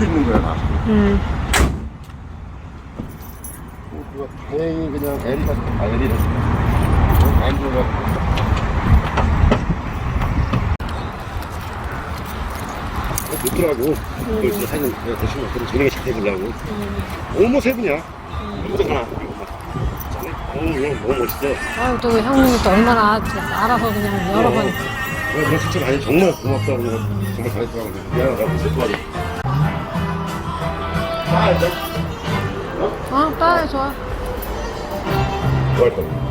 수 있는 거야 다. 음. 어, 그거 다행히 그냥 에리가 아 에리를 안주가 좋더라고. 그래서 사진 내가 대신 그런 저녁에 잘 해보려고. 너무 세분이야. 오, 이거 너무 멋있어. 아유, 또 형님이 또 얼마나 아- 알아서 그냥 여러 번. 내가 그런 칭찬 아니 정말 고맙다고 정말 잘했다고 미안하다고 슬퍼하 고. 어, 따 좋아. 좋아할. Stop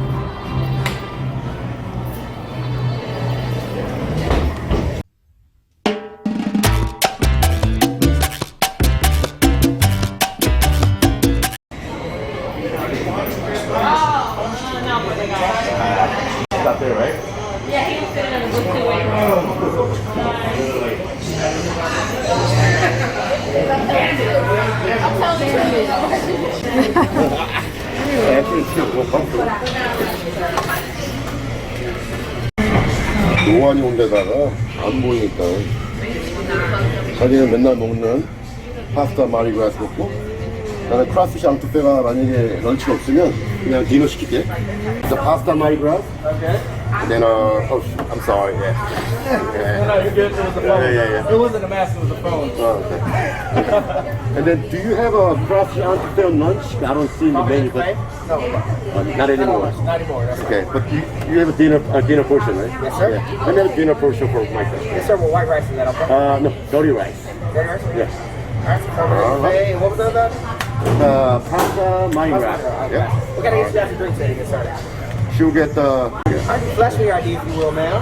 노안이 온 데다가 안 보이니까. 자기는 맨날 먹는 파스타 마리그라스 먹고 나는 크라피시 앙투페가 만약에 런치가 없으면 그냥 디너 시킬게. pasta maigras And then, uh, oh, I'm sorry, yeah. yeah. No, you're good. It was the phone. Yeah, yeah, yeah. It wasn't a mask, it was a phone. Oh, okay. and then, do you have a cross uh, country film lunch? I don't see in the menu, but no, oh, not anymore. Not anymore. That's okay, right. but you, you have a dinner a dinner portion, right? Yes, sir. Yeah. I have a dinner portion for myself. Yes, sir. With white rice and that, okay? Uh, no, dirty rice. Dirty rice. Yes. All right. So uh, hey, what was that? Uh, pasta, mine wrap. Okay. Yep. We gotta get you guys a drink so you get started. She'll get the. All right, flash me your ID if you will, ma'am.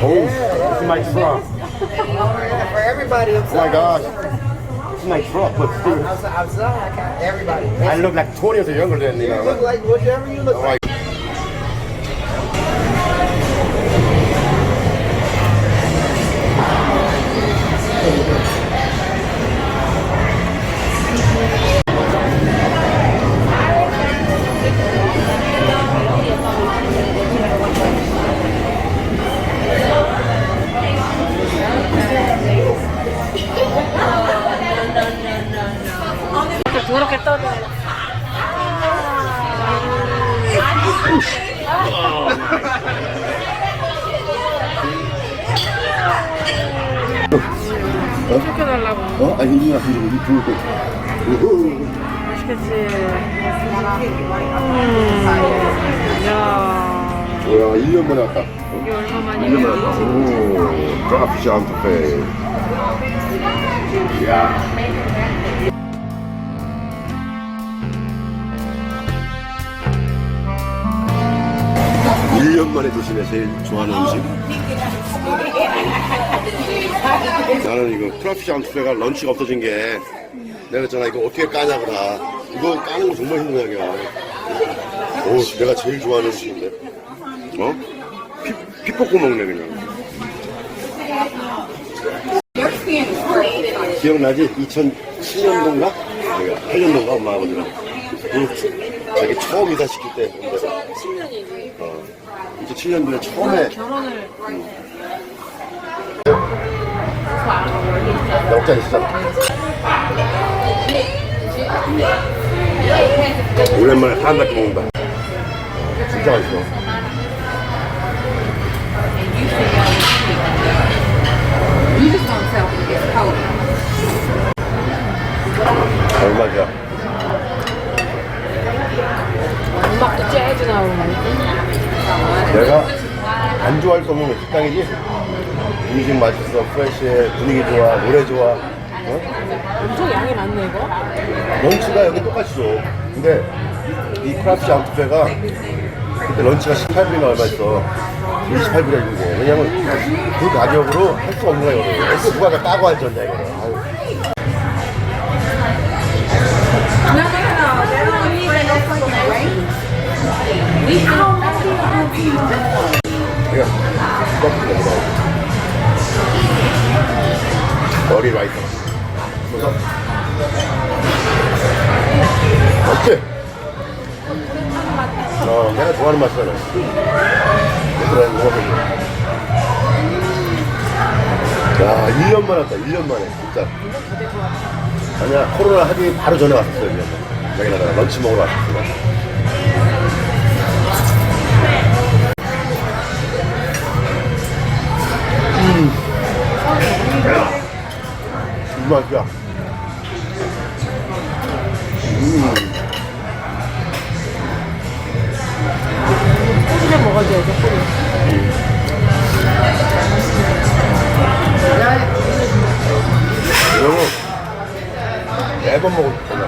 Oh, this is my truck. For everybody, Oh my gosh. This is my truck, but still, Outside, outside, everybody. I look like 20 years younger than you You look like whatever you look Oh like. 그렇게 떠도. 시켜달라고. 어? 아니, 와, 이리 좋을 때. 우후. 맛있겠지. 음. 야 뭐야, 1년 만에 왔다. 이게 얼마 1년 만에 왔다. 오, 드라피시 안투페. 이야. 일년 만에 드시네, 제일 좋아하는 음식. 나는 이거 크라피시 안투페가 런치가 없어진 게 내가 있잖아 이거 어떻게 까냐고 다 이거 까는 거 정말 힘든 이야기야 오 내가 제일 좋아하는 음식인데 어? 피, 피 뽑고 먹네 그냥 기억나지? 2007년도인가? 8년도인가 엄마 아버지랑 그 자기 처음 이사 시킬 때 온 데가 10년이지. 어, 2007년도에 처음에. 결혼을 먹자 있었잖아 오랜만에 사람답게 먹는다. 진짜 맛있어. You just don't it 안 좋아할 수 없는 식당이지? 음식 맛있어 프레시해 분위기 좋아 노래 좋아 어? 엄청 양이 많네 이거. 런치가 여기 똑같이 줘. 근데 이 크라프시 앙투페가 그때 런치가 18불이나 얼마였어. 28불이야 이게. 왜냐면 그 가격으로 할 수가 없는 거야 이거를. 누가 다 따고 앉았냐 이거 내가 떡볶이 먹으라고 머리 라이터 어때? 어 내가 좋아하는 맛이잖아 얘들아 먹어보자 야, 1년 만에 왔다, 1년 만에, 진짜. 아니야, 코로나 하기 바로 전에 왔었어요, 1년 만에. 여기다가 런치 먹으러 왔었어. 맛이야. 음. 꼬리를 먹어줘야죠, 꼬리. 이거는 매번 먹을 수 있잖아.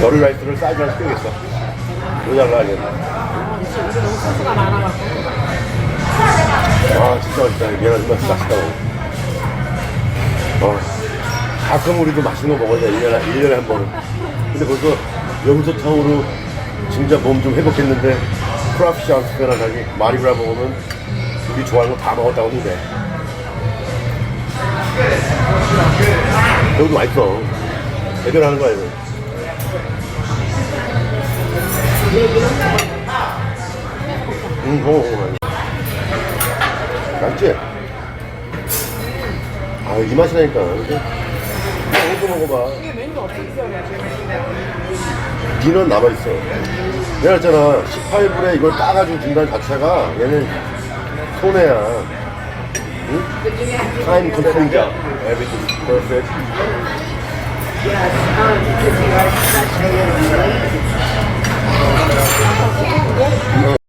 너리 라이스를 사이즈 하나 쓰겠어. 모자라게. 우리 너무 소스가 많아갖고. 아, 진짜 맛있다. 미안하지만 진짜 맛있다. 어. 가끔 우리도 맛있는 거 먹어야 돼. 1년에, 1년에 한 번은. 근데 벌써 염소탕으로 진짜 몸 좀 회복했는데 크라피시 안스페나 자기 마리브라 먹으면 우리 좋아하는 거 다 먹었다고 돼. 여기도 맛있어. 제대로 하는 거야, 이거. 응, 어, 어, 맞지? 아, 이 맛이라니까. 그지? 이거 먹어봐. 이게 메뉴 어떻게 있어요? 디는 남아있어. 내가 했잖아. 18불에 이걸 따가지고 준다는 자체가 얘는 손해야. 응? Time consuming job. Everything perfect. 왜?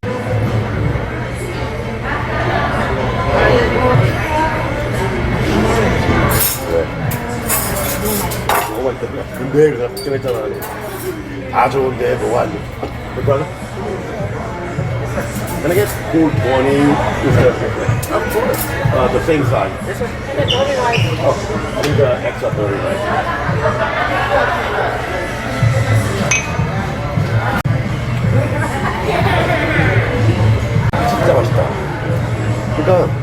있다. 근데 그래서 걱정했잖아. 다 좋은데 뭐가 안 좋아. 몇 brother? Can I get cool 20 with the, of course. Uh, the same size. Oh, I need the extra 30 right? 진짜 맛있다. 그러니까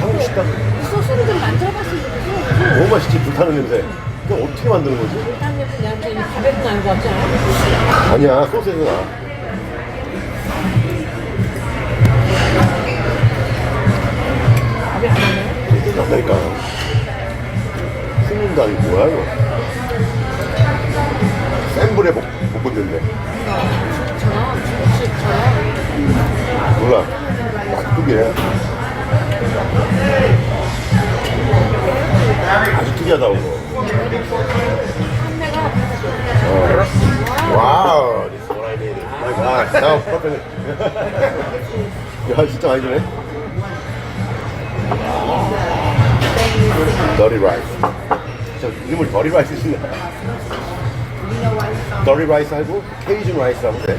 한국 식당 소스를 좀 만들어봤으면 좋겠어. 너무 맛있지 불타는 냄새. 그거 어떻게 만드는 거지? 아니야 나네. 난다니까. 숨는다 이거 뭐야 이거? 센 불에 못, 못 붙는데. 저는 중식처럼 몰라. 깍두기야. 아주 특이하다 이거. 어. 와우, this is what I needed. My God, now perfect. 야, 진짜 많이 주네. 더리 라이스. 저 이름을 더리 라이스 라이스 하고 그래.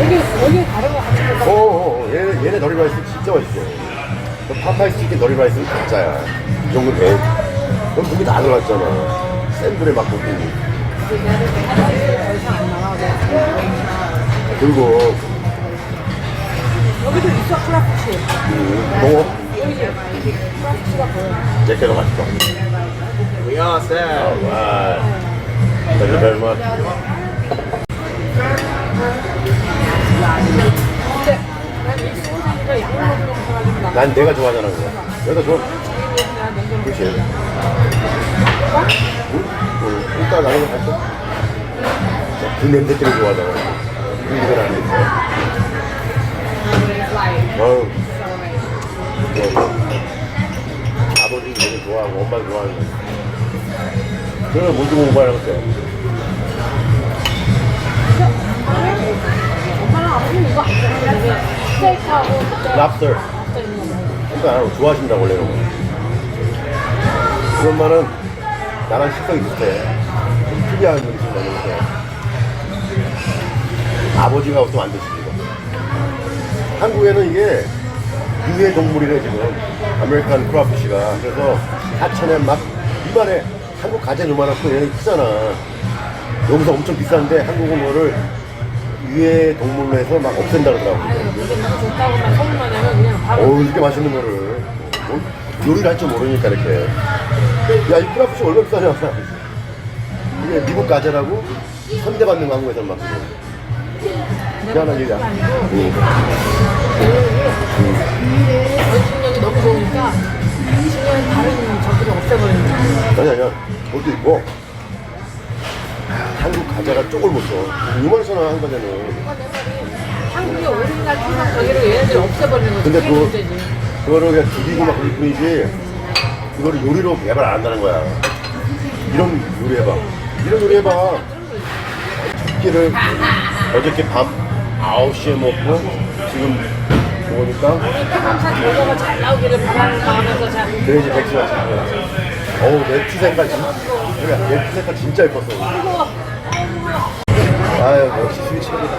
여기 여기 다른 거 같이 먹어. 오, 얘네, 얘네 더리 라이스 진짜 맛있어. 그 파파이 치킨 더리 라이스는 가짜야. 이 정도 돼. 그럼 그게 다 들어갔잖아. 샌들에 막 볶고. 그리고, 여기도 있어 크라프시. 음. 여기 크라프시가 보여. 제게가 맛있어. We all set. 와. Thank you very much. 근데 난이 양념 가지고. 난 내가 좋아하잖아, 그거. 내가 좋아. 그렇지. 응? 응. 이따 거 봤어? 그 냄새 때문에 좋아하잖아. 그 이건 안 돼. 어우. 뭐, 아버지 되게 좋아하고 엄마 좋아하는 거. 그걸 못 이거 안 좋아하는데 스테이크하고 그때 랍스터. 랍스터 있는 거 먹어. 그러니까 좋아하신다고 원래 이런 거. 우리 엄마는 나랑 식성이 비슷해. 좀 특이한 음식 먹는데 아버지가 보통 안 드시고 한국에는 이게 유해 동물이래 지금. 아메리칸 크라피시가. 그래서 하천에 막 이만해. 한국 가재 요만하고 얘는 크잖아. 여기서 엄청 비싼데 한국은 뭐를 유해 동물로 해서 막 없앤다 그러더라고 아유 이게 너무 좋다고만 소문만 내면 그냥 바로 어우 이렇게 맛있는 거를. 뭐, 요리를 할 줄 모르니까 이렇게 야이 크라프시 얼마 비싸냐 이게 미국 가재라고 선대받는 거 한국에서 막 희한한 일이야. 응. 원심력이 너무 좋으니까 중요한 다른 적들을 없애버리는 거야. 아니 아니야. 그것도 있고 한국 과자가 쪽을 못 써. 이만해서나 한 과자는. 한국의 오리지널 토종 저기를 얘네들이 없애버리는 거지. 근데 그게 문제지. 그거를 그냥 죽이고 막 그럴 뿐이지. 그거를 요리로 개발 안 한다는 거야. 이런 요리 해봐. 이런 요리 해봐. 끼를 어저께 밤 9시에 먹고 지금 먹으니까 항상 결과가 잘 나오기를 바라는 마음에서 잘. 그래야지 백수가 잘 거야. 어우 내 피색깔 진짜 내 피색깔 진짜 예뻤어. 아유 역시 술이 최고다.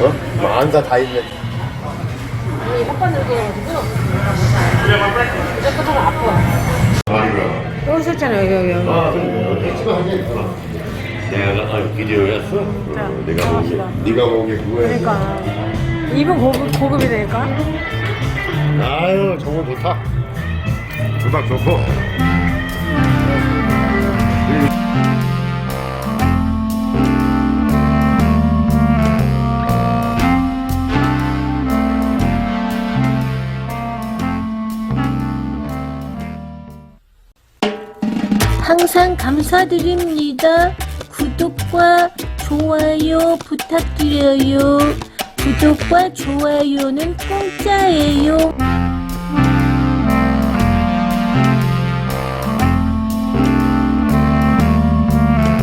어? 만사 다 있네. 아니 혓바늘 그래가지고 무조건 아파. 여기 있었잖아 여기 여기 여기. 아, 그래. 찍어 한개 있구나. 내가 아, 비디오였어? 어, 내가 먹은 게, 네가 먹은 게 그거였어. 그러니까 입은 고급 고급이 되니까. 아유, 저거 좋다. 조각 좋고. 항상 감사드립니다. 구독과 좋아요 부탁드려요. 구독과 좋아요는 공짜예요.